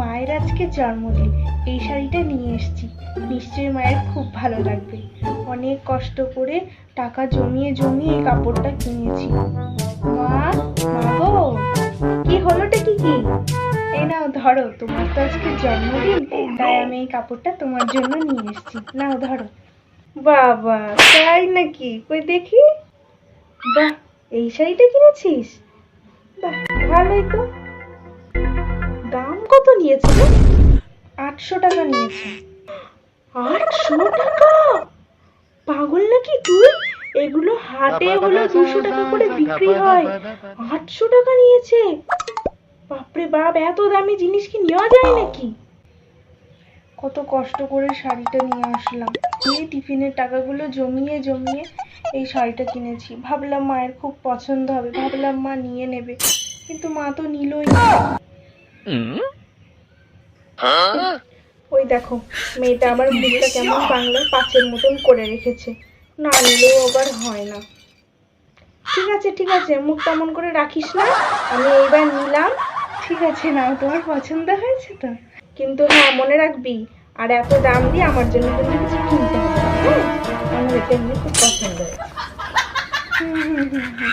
আজকে জন্মদিন। এই শাড়িটা নিয়ে এসেছি। নিশ্চয়ই মায়ের খুব ভালো লাগবে। অনেক কষ্ট করে টাকা জমিয়ে জমিয়ে এই কাপড়টা কিনেছি। মা মা গো কি হলোটা কি কি? এই নাও ধরো তোমার তো আজকে জন্মদিন তাই আমি এই কাপড়টা তোমার জন্য নিয়ে এসেছি। নাও ধরো। বাবা তাই নাকি? কই দেখি। বাহ এই শাড়িটা কিনেছিস? বাহ ভালোই তো। কত নিয়েছে রে? আটশো টাকা নিয়েছে। আটশো টাকা? পাগল নাকি তুই? এগুলো হাটে হলো দুশো টাকা করে বিক্রি হয়। আটশো টাকা নিয়েছে। বাপরে বাপ এত দামি জিনিস কি নেওয়া যায় নাকি? কত কষ্ট করে শাড়িটা নিয়ে আসলাম। এই টিফিনের টাকাগুলো জমিয়ে জমিয়ে এই শাড়িটা কিনেছি। ভাবলাম মায়ের খুব পছন্দ হবে। ভাবলাম মা নিয়ে নেবে। কিন্তু মা তো নিলই না। ওই দেখো, মেয়েটা আবার মুখটা কেমন বাংলার পাঁচের মতন করে রেখেছে। না নিলেও আবার হয় না। ঠিক আছে ঠিক আছে, মুখ তেমন করে রাখিস না? আমি এইবার নিলাম। ঠিক আছে না তোমার পছন্দ হয়েছে তো? কিন্তু হ্যাঁ মনে রাখবি, আর এত দাম দিয়ে আমার জন্য কিন্তু কিছু কিনতে হবে হ্যাঁ? আমার এটা খুব পছন্দ হয়েছে। হুম হুম হুম হুম।